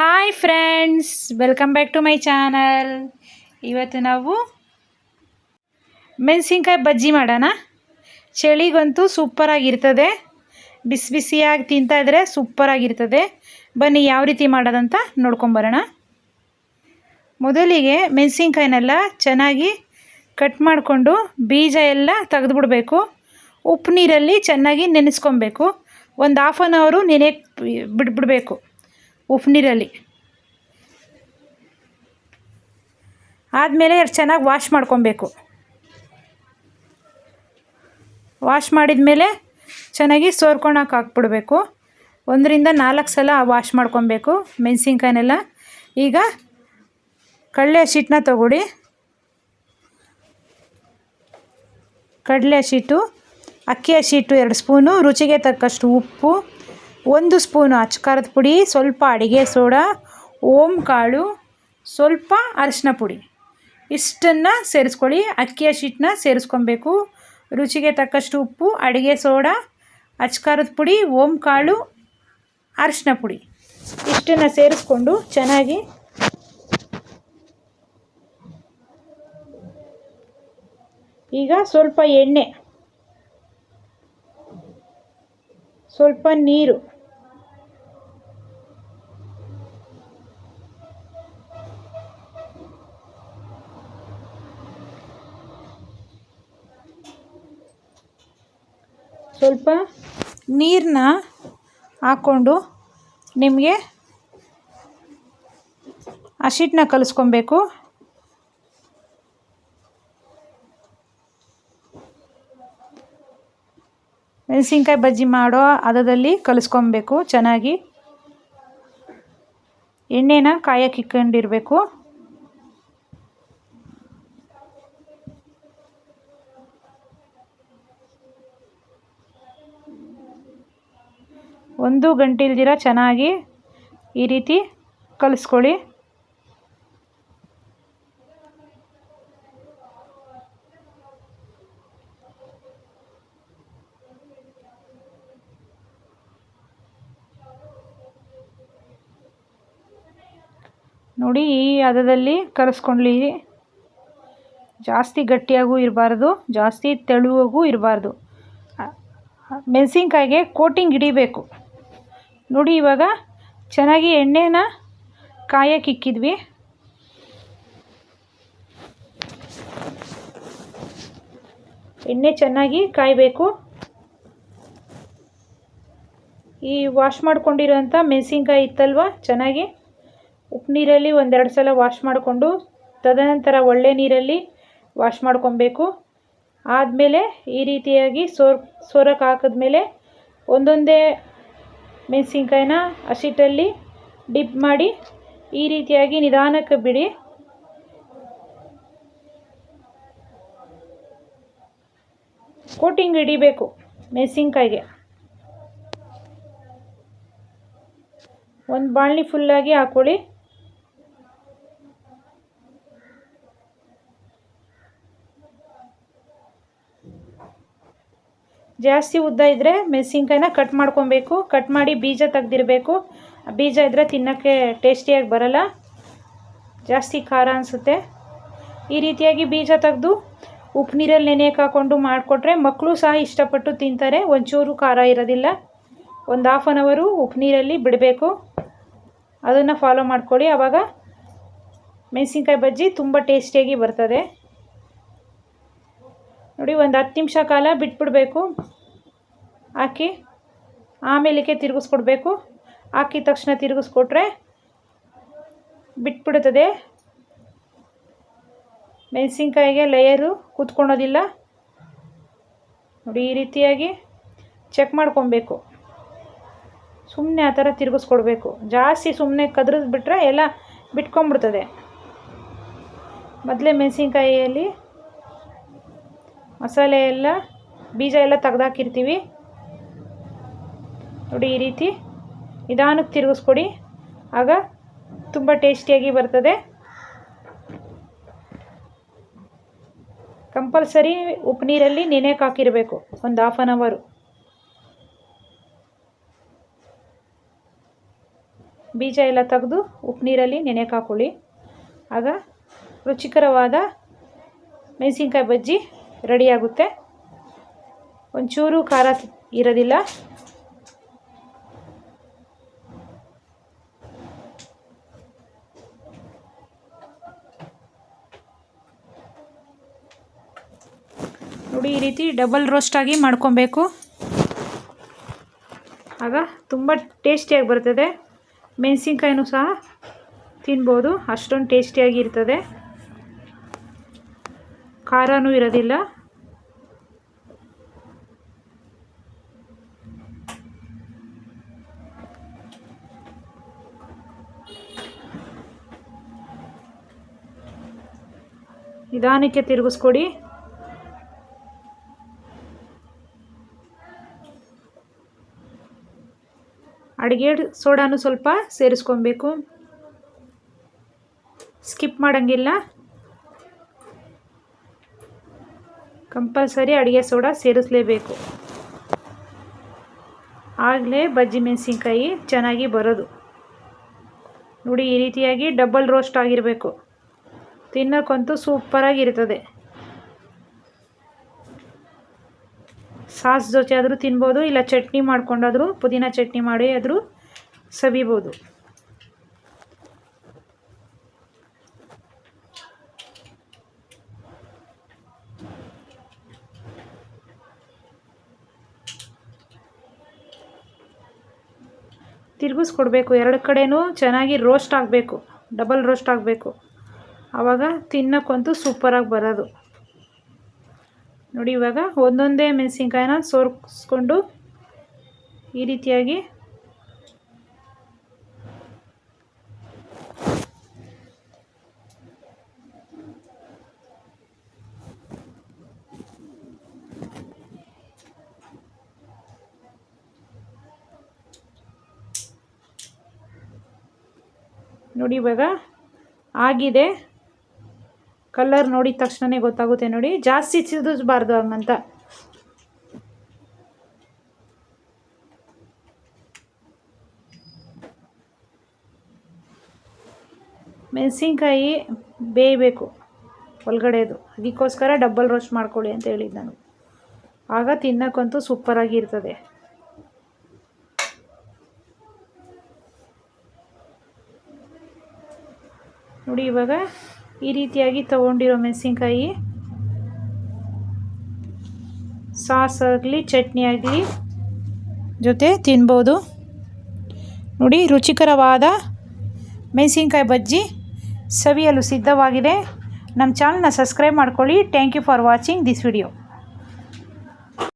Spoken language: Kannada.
Hi friends welcome back to my channel ಇವತ್ತು ನಾವು ಮೆಣಸಿನ್ಕಾಯಿ ಬಜ್ಜಿ ಮಾಡೋಣ. ಚಳಿಗಂತೂ ಸೂಪರಾಗಿರ್ತದೆ ಬಿಸಿ ಬಿಸಿಯಾಗಿ ತಿಂತಾ ಇದ್ರೆ ಸೂಪರಾಗಿರ್ತದೆ ಬನ್ನಿ ಯಾವ ರೀತಿ ಮಾಡೋದಂತ ನೋಡ್ಕೊಂಬರೋಣ ಮೊದಲಿಗೆ ಮೆಣಸಿನ್ಕಾಯಿನೆಲ್ಲ ಚೆನ್ನಾಗಿ ಕಟ್ ಮಾಡಿಕೊಂಡು ಬೀಜ ಎಲ್ಲ ತೆಗೆದುಬಿಡಬೇಕು. ಉಪ್ಪು ನೀರಲ್ಲಿ ಚೆನ್ನಾಗಿ ನೆನೆಸ್ಕೊಬೇಕು. ಒಂದು ಹಾಫ್ ಆನ್ ಅವರು ನೆನೆಯಕ್ಕೆ ಬಿಟ್ಬಿಡಬೇಕು ಉಪ್ಪು ಆದಮೇಲೆ ಚೆನ್ನಾಗಿ ವಾಶ್ ಮಾಡ್ಕೊಬೇಕು. ವಾಶ್ ಮಾಡಿದ ಮೇಲೆ ಚೆನ್ನಾಗಿ ಸೋರ್ಕೊಳಕ್ಕೆ ಹಾಕ್ಬಿಡ್ಬೇಕು. ಒಂದರಿಂದ ನಾಲ್ಕು ಸಲ ವಾಶ್ ಮಾಡ್ಕೊಬೇಕು ಮೆಣಸಿನ್ಕಾಯಿನೆಲ್ಲ. ಈಗ ಕಡಲೆ ಹಸಿಟ್ಟನ್ನ ತಗೊಳ್ಳಿ. ಕಡಲೆ ಹಸಿಟ್ಟು, ಅಕ್ಕಿ ಹಸಿಟ್ಟು ಎರಡು ಸ್ಪೂನು, ರುಚಿಗೆ ತಕ್ಕಷ್ಟು ಉಪ್ಪು ಒಂದು ಸ್ಪೂನು ಅಚ್ಕಾರದ ಪುಡಿ, ಸ್ವಲ್ಪ ಅಡಿಗೆ ಸೋಡಾ ಓಮ್ ಕಾಳು, ಸ್ವಲ್ಪ ಅರಿಶಿನ ಪುಡಿ. ಇಷ್ಟನ್ನು ಸೇರಿಸ್ಕೊಳ್ಳಿ. ಅಕ್ಕಿ ಹಸಿಟ್ಟನ್ನ ಸೇರಿಸ್ಕೊಬೇಕು. ರುಚಿಗೆ ತಕ್ಕಷ್ಟು ಉಪ್ಪು, ಅಡಿಗೆ ಸೋಡಾ, ಅಚ್ಕಾರದ ಪುಡಿ ಓಮ್ ಕಾಳು, ಅರಿಶಿನ ಪುಡಿ. ಇಷ್ಟನ್ನು ಸೇರಿಸ್ಕೊಂಡು ಚೆನ್ನಾಗಿ ಈಗ ಸ್ವಲ್ಪ ಎಣ್ಣೆ ಸ್ವಲ್ಪ ನೀರು. ಸ್ವಲ್ಪ ನೀರನ್ನ ಹಾಕ್ಕೊಂಡು ನಿಮಗೆ ಹಸಿಟ್ಟನ್ನ ಕಲಿಸ್ಕೊಬೇಕು. ಮೆಣಸಿನ್ಕಾಯಿ ಬಜ್ಜಿ ಮಾಡೋ ಹದದಲ್ಲಿ ಕಲಿಸ್ಕೊಬೇಕು, ಚೆನ್ನಾಗಿ. ಎಣ್ಣೆನ ಕಾಯಕ್ಕೆ ಇಕ್ಕೊಂಡಿರಬೇಕು. ಒಂದು ಗಂಟೆ ಇಲ್ದಿರ ಚೆನ್ನಾಗಿ ಈ ರೀತಿ ಕಲಿಸ್ಕೊಳ್ಳಿ. ನೋಡಿ, ಈ ಹದದಲ್ಲಿ ಕರೆಸ್ಕೊಳ್ಳಿ ಜಾಸ್ತಿ ಗಟ್ಟಿಯಾಗೂ ಇರಬಾರ್ದು, ಜಾಸ್ತಿ ತೆಳುವಾಗೂ ಇರಬಾರ್ದು. ಮೆಣಸಿನ್ಕಾಯಿಗೆ ಕೋಟಿಂಗ್ ಹಿಡಿಬೇಕು. ನೋಡಿ, ಇವಾಗ ಚೆನ್ನಾಗಿ ಎಣ್ಣೆನ ಕಾಯಕ್ಕೆ ಇಕ್ಕಿದ್ವಿ. ಎಣ್ಣೆ ಚೆನ್ನಾಗಿ ಕಾಯಬೇಕು. ಈ ವಾಶ್ ಮಾಡ್ಕೊಂಡಿರೋಂಥ ಮೆಣಸಿನ್ಕಾಯಿ ಇತ್ತಲ್ವ, ಚೆನ್ನಾಗಿ? ಉಪ್ಪು ನೀರಲ್ಲಿ ಒಂದೆರಡು ಸಲ ವಾಶ್ ಮಾಡಿಕೊಂಡು, ತದನಂತರ ಒಳ್ಳೆ ನೀರಲ್ಲಿ ವಾಶ್ ಮಾಡ್ಕೊಬೇಕು. ಆದಮೇಲೆ ಈ ರೀತಿಯಾಗಿ ಸೋರ್, ಸೋರಕ್ಕೆ ಹಾಕಿದ್ಮೇಲೆ ಒಂದೊಂದೇ ಮೆಣಸಿನ್ಕಾಯಿನ ಹಸಿಟ್ಟಲ್ಲಿ ಡಿಪ್ ಮಾಡಿ ಈ ರೀತಿಯಾಗಿ ನಿಧಾನಕ್ಕೆ ಬಿಡಿ. ಕೋಟಿಂಗ್ ಹಿಡಿಬೇಕು ಮೆಣಸಿನ್ಕಾಯಿಗೆ. ಒಂದು ಬಾಣಲಿ ಫುಲ್ಲಾಗಿ ಹಾಕ್ಕೊಳ್ಳಿ ಜಾಸ್ತಿ ಉದ್ದ ಇದ್ದರೆ ಮೆಣಸಿನ್ಕಾಯಿನ ಕಟ್ ಮಾಡ್ಕೊಬೇಕು. ಕಟ್ ಮಾಡಿ ಬೀಜ ತೆಗ್ದಿರಬೇಕು. ಬೀಜ ಇದ್ದರೆ ತಿನ್ನೋಕ್ಕೆ ಟೇಸ್ಟಿಯಾಗಿ ಬರಲ್ಲ. ಜಾಸ್ತಿ ಖಾರ ಅನಿಸುತ್ತೆ. ಈ ರೀತಿಯಾಗಿ ಬೀಜ ತೆಗೆದು ಉಪ್ಪು ನೀರಲ್ಲಿ ನೆನೆಯಕ್ಕೆ ಹಾಕ್ಕೊಂಡು ಮಾಡಿಕೊಟ್ರೆ ಮಕ್ಕಳು ಸಹ ಇಷ್ಟಪಟ್ಟು ತಿಂತಾರೆ. ಒಂಚೂರು ಖಾರ ಇರೋದಿಲ್ಲ. ಒಂದು ಹಾಫ್ ಆನ್ ಅವರು ಉಪ್ಪು ನೀರಲ್ಲಿ ಬಿಡಬೇಕು. ಅದನ್ನು ಫಾಲೋ ಮಾಡ್ಕೊಳ್ಳಿ. ಆವಾಗ ಮೆಣಸಿನ್ಕಾಯಿ ಬಜ್ಜಿ ತುಂಬ ಟೇಸ್ಟಿಯಾಗಿ ಬರ್ತದೆ. ನೋಡಿ, ಒಂದು ಹತ್ತು ನಿಮಿಷ ಕಾಲ ಬಿಟ್ಬಿಡಬೇಕು. ಹಾಕಿ ಆಮೇಲಿಗೆ ತಿರುಗಿಸ್ಕೊಡ್ಬೇಕು. ಹಾಕಿದ ತಕ್ಷಣ ತಿರುಗಿಸ್ಕೊಟ್ರೆ ಬಿಟ್ಬಿಡುತ್ತದೆ ಮೆಣಸಿನ್ಕಾಯಿಗೆ ಲೇಯರು ಕೂತ್ಕೊಳೋದಿಲ್ಲ ನೋಡಿ, ಈ ರೀತಿಯಾಗಿ ಚೆಕ್ ಮಾಡ್ಕೊಬೇಕು. ಸುಮ್ಮನೆ ಆ ಥರ ತಿರುಗಿಸ್ಕೊಡ್ಬೇಕು. ಜಾಸ್ತಿ ಸುಮ್ಮನೆ ಕದ್ರಿಸ್ಬಿಟ್ರೆ ಎಲ್ಲ ಬಿಟ್ಕೊಂಬಿಡ್ತದೆ ಮೊದಲೇ ಮೆಣಸಿನ್ಕಾಯಿಯಲ್ಲಿ ಮಸಾಲೆ ಎಲ್ಲ, ಬೀಜ ಎಲ್ಲ ತೆಗ್ದಾಕಿರ್ತೀವಿ. ನೋಡಿ ಈ ರೀತಿ ನಿಧಾನಕ್ಕೆ ತಿರುಗಿಸ್ಕೊಡಿ. ಆಗ ತುಂಬ ಟೇಸ್ಟಿಯಾಗಿ ಬರ್ತದೆ. ಕಂಪಲ್ಸರಿ ಉಪ್ಪು ನೀರಲ್ಲಿ ನೆನೆಯಕ್ಕೆ ಹಾಕಿರಬೇಕು, ಒಂದು ಹಾಫ್ ಆನ್ ಅವರು ಬೀಜ ಎಲ್ಲ ತೆಗೆದು ಉಪ್ಪು ನೀರಲ್ಲಿ ನೆನೆಯಕ್ಕೆ ಹಾಕೊಳ್ಳಿ. ಆಗ ರುಚಿಕರವಾದ ಮೆಣಸಿನ್ಕಾಯಿ ಬಜ್ಜಿ ರೆಡಿಯಾಗುತ್ತೆ ಒಂಚೂರು ಖಾರ ಇರೋದಿಲ್ಲ. ನೋಡಿ, ಈ ರೀತಿ ಡಬಲ್ ರೋಸ್ಟಾಗಿ ಮಾಡ್ಕೊಬೇಕು. ಆಗ ತುಂಬ ಟೇಸ್ಟಿಯಾಗಿ ಬರ್ತದೆ. ಮೆಣಸಿನ್ಕಾಯಿನೂ ಸಹ ತಿನ್ಬೋದು. ಅಷ್ಟೊಂದು ಟೇಸ್ಟಿಯಾಗಿ ಇರ್ತದೆ. ಖಾರನೂ ಇರೋದಿಲ್ಲ. ನಿಧಾನಕ್ಕೆ ತಿರುಗಿಸ್ಕೊಡಿ. ಅಡುಗೆ ಸೋಡಾನು ಸ್ವಲ್ಪ ಸೇರಿಸ್ಕೊಬೇಕು. ಸ್ಕಿಪ್ ಮಾಡೋಂಗಿಲ್ಲ. ಕಂಪಲ್ಸರಿ ಅಡುಗೆ ಸೋಡಾ ಸೇರಿಸಲೇಬೇಕು. ಆಗಲೇ ಬಜ್ಜಿ ಮೆಣಸಿನ್ಕಾಯಿ ಚೆನ್ನಾಗಿ ಬರೋದು. ನೋಡಿ, ಈ ರೀತಿಯಾಗಿ ಡಬಲ್ ರೋಸ್ಟ್ ಆಗಿರಬೇಕು. ತಿನ್ನೋಕ್ಕಂತೂ ಸೂಪರಾಗಿರ್ತದೆ ಸಾಸ್ ಜೊತೆ ಆದರೂ ತಿನ್ಬೋದು, ಇಲ್ಲ ಚಟ್ನಿ ಮಾಡ್ಕೊಂಡಾದರೂ ಪುದೀನ ಚಟ್ನಿ ಮಾಡಿ ಆದರೂ ಸವಿಬೋದು. ತಿರುಗಿಸ್ಕೊಡ್ಬೇಕು. ಎರಡು ಕಡೆಯೂ ಚೆನ್ನಾಗಿ ರೋಸ್ಟ್ ಆಗಬೇಕು. ಡಬಲ್ ರೋಸ್ಟ್ ಆಗಬೇಕು. ಆವಾಗ ತಿನ್ನೋಕ್ಕಂತೂ ಸೂಪರಾಗಿ ಬರೋದು. ನೋಡಿ ಇವಾಗ ಒಂದೊಂದೇ ಮೆಣಸಿನ್ಕಾಯಿನ ಸೋರ್ಸ್ಕೊಂಡು ಈ ರೀತಿಯಾಗಿ ನೋಡಿ ಇವಾಗ ಆಗಿದೆ. ಕಲ್ಲರ್ ನೋಡಿದ ತಕ್ಷಣವೇ ಗೊತ್ತಾಗುತ್ತೆ ನೋಡಿ. ಜಾಸ್ತಿ ಚಿದಿಸ್ಬಾರ್ದು ಹಂಗಂತ. ಮೆಣಸಿನ್ಕಾಯಿ ಬೇಯಬೇಕು ಒಳಗಡೆದು. ಅದಕ್ಕೋಸ್ಕರ ಡಬ್ಬಲ್ ರೋಸ್ಟ್ ಮಾಡ್ಕೊಳ್ಳಿ ಅಂತ ಹೇಳಿದ್ದು ನಾನು. ಆಗ ತಿನ್ನೋಕ್ಕಂತೂ ಸೂಪರಾಗಿರ್ತದೆ ನೋಡಿ ಇವಾಗ ಈ ರೀತಿಯಾಗಿ ತೊಗೊಂಡಿರೋ ಮೆಣಸಿನ್ಕಾಯಿ. ಸಾಸ್ ಆಗಲಿ ಚಟ್ನಿ ಆಗಲಿ ಜೊತೆ ತಿನ್ಬೋದು. ನೋಡಿ, ರುಚಿಕರವಾದ ಮೆಣಸಿನ್ಕಾಯಿ ಬಜ್ಜಿ ಸವಿಯಲು ಸಿದ್ಧವಾಗಿದೆ. ನಮ್ಮ ಚಾನಲ್ನ ಸಬ್ಸ್ಕ್ರೈಬ್ ಮಾಡ್ಕೊಳ್ಳಿ. Thank you for watching this video